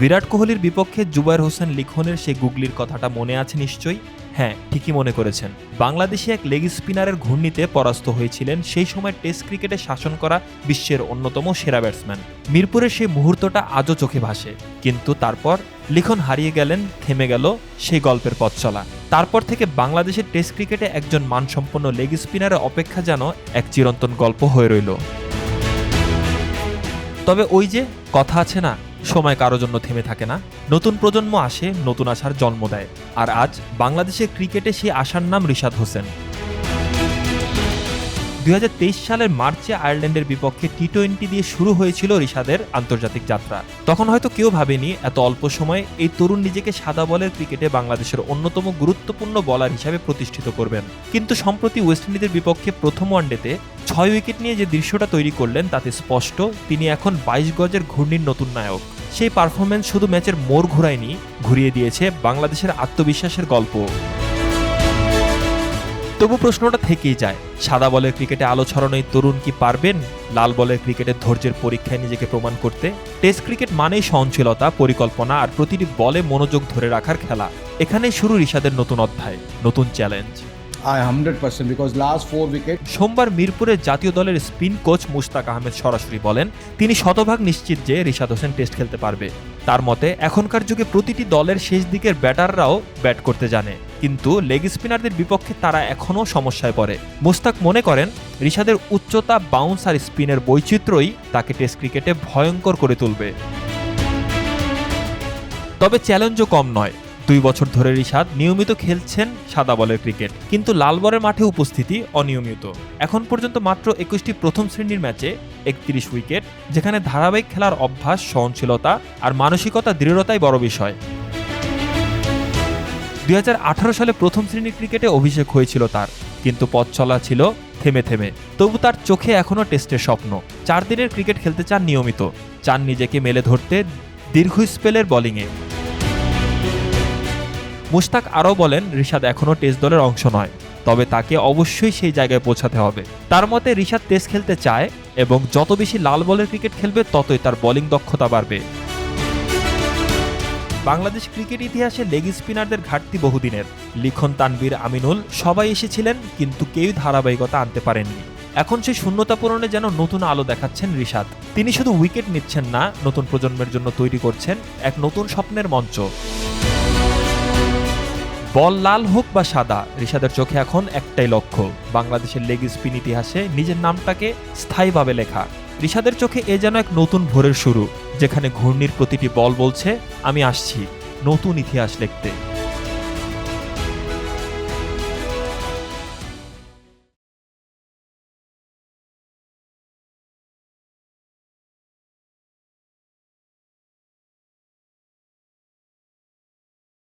বিরাট কোহলির বিপক্ষে জুবাইর হোসেন লিখনের সেই গুগলির কথাটা মনে আছে নিশ্চয়ই? হ্যাঁ ঠিকই মনে করেছেন। বাংলাদেশি এক লেগ স্পিনারের ঘূর্ণিতে পরাস্ত হয়েছিলেন সেই সময় টেস্ট ক্রিকেটে শাসন করা বিশ্বের অন্যতম সেরা ব্যাটসম্যান। মিরপুরের সেই মুহূর্তটা আজও চোখে ভাসে। কিন্তু তারপর লিখন হারিয়ে গেলেন, থেমে গেল সেই গল্পের পথ চলা। তারপর থেকে বাংলাদেশের টেস্ট ক্রিকেটে একজন মানসম্পন্ন লেগ স্পিনারের অপেক্ষা যেন এক চিরন্তন গল্প হয়ে রইল। তবে ওই যে, কথা আছে না সময় কারও জন্য থেমে থাকে না। নতুন প্রজন্ম আসে, নতুন আশার জন্ম দেয়। আর আজ বাংলাদেশের ক্রিকেটে সেই আশার নাম রিশাদ হোসেন। দু হাজার তেইশ সালের মার্চে আয়ারল্যান্ডের বিপক্ষে টি টোয়েন্টি দিয়ে শুরু হয়েছিল রিশাদের আন্তর্জাতিক যাত্রা। তখন হয়তো কেউ ভাবেনি, এত অল্প সময়ে এই তরুণ নিজেকে সাদা বলের ক্রিকেটে বাংলাদেশের অন্যতম গুরুত্বপূর্ণ বলার হিসাবে প্রতিষ্ঠিত করবেন। কিন্তু সম্প্রতি ওয়েস্ট ইন্ডিজের বিপক্ষে প্রথম ওয়ানডেতে ছয় উইকেট নিয়ে যে দৃশ্যটা তৈরি করলেন, তাতে স্পষ্ট, তিনি এখন বাইশ গজের ঘূর্ণির নতুন নায়ক। সেই পারফরমেন্স শুধু ম্যাচের মোড় ঘুরায়নি, ঘুরিয়ে দিয়েছে বাংলাদেশের আত্মবিশ্বাসের গল্প। তবু প্রশ্নটা থেকেই যায়, সাদা বলের ক্রিকেটে আলো ছড়ানো এই তরুণ কি পারবেন? লাল বলের ক্রিকেটের ধৈর্যের পরীক্ষায় নিজেকে প্রমাণ করতে, টেস্ট ক্রিকেট মানেই সহনশীলতা, পরিকল্পনা আর প্রতিটি বলে মনোযোগ ধরে রাখার খেলা। এখানেই শুরু রিশাদের নতুন অধ্যায়, নতুন challenge. I 100% because last four wickets সোমবার মিরপুরের জাতীয় দলের স্পিন কোচ মুশতাক আহমেদ সরাসরি বলেন, তিনি শতভাগ নিশ্চিত যে রিশাদ হোসেন টেস্ট খেলতে পারবে। তার মতে, এখনকার যুগে প্রতিটি দলের শেষ দিকের ব্যাটাররাও ব্যাট করতে জানে। কিন্তু লেগ স্পিনারদের বিপক্ষে তারা এখনও সমস্যায় পড়ে। মুস্তাক মনে করেন, রিশাদের উচ্চতা বাউন্স আর স্পিনের বৈচিত্র্যই তাকে টেস্ট ক্রিকেটে ভয়ঙ্কর করে তুলবে। তবে চ্যালেঞ্জও কম নয়। দুই বছর ধরে রিশাদ নিয়মিত খেলছেন সাদা বলের ক্রিকেট, কিন্তু লাল বলের মাঠে উপস্থিতি অনিয়মিত। এখন পর্যন্ত মাত্র একুশটি প্রথম শ্রেণির ম্যাচে একত্রিশ উইকেট, যেখানে ধারাবাহিক খেলার অভ্যাস, সহনশীলতা আর মানসিকতা দৃঢ়তাই বড় বিষয়। দুই হাজার আঠারো সালে প্রথম শ্রেণির ক্রিকেটে অভিষেক হয়েছিল তার, কিন্তু পথ চলা ছিল থেমে থেমে। তবু তার চোখে এখনও টেস্টের স্বপ্ন। চার দিনের ক্রিকেট খেলতে চান নিয়মিত, চান নিজেকে মেলে ধরতে দীর্ঘ স্পেলের বোলিংয়ে মুশতাক আরও বলেন, রিশাদ এখনও টেস্ট দলের অংশ নয়, তবে তাকে অবশ্যই সেই জায়গায় পৌঁছাতে হবে। তার মতে, রিশাদ টেস্ট খেলতে চায় এবং যত বেশি লাল বলের ক্রিকেট খেলবে, ততই তার বোলিং দক্ষতা বাড়বে। বাংলাদেশ ক্রিকেট ইতিহাসে লেগ স্পিনারদের ঘাটতি বহুদিনের। লিখন তানবীর আমিনুল সবাই এসেছিলেন, কিন্তু কেউই ধারাবাহিকতা আনতে পারেননি। এখন সেই শূন্যতা পূরণে যেন নতুন আলো দেখাচ্ছেন রিশাদ। তিনি শুধু উইকেট নিচ্ছেন না, নতুন প্রজন্মের জন্য তৈরি করছেন এক নতুন স্বপ্নের মঞ্চ। বল লাল হোক বা সাদা, রিশাদের চোখে এখন একটাই লক্ষ্য। বাংলাদেশের লেগ স্পিন ইতিহাসে নিজের নামটাকে স্থায়ীভাবে লেখা। রিশাদের চোখে এ যেন এক নতুন ভোরের শুরু, যেখানে ঘূর্ণির প্রতিটি বল বলছে, আমি আসছি নতুন ইতিহাস লিখতে।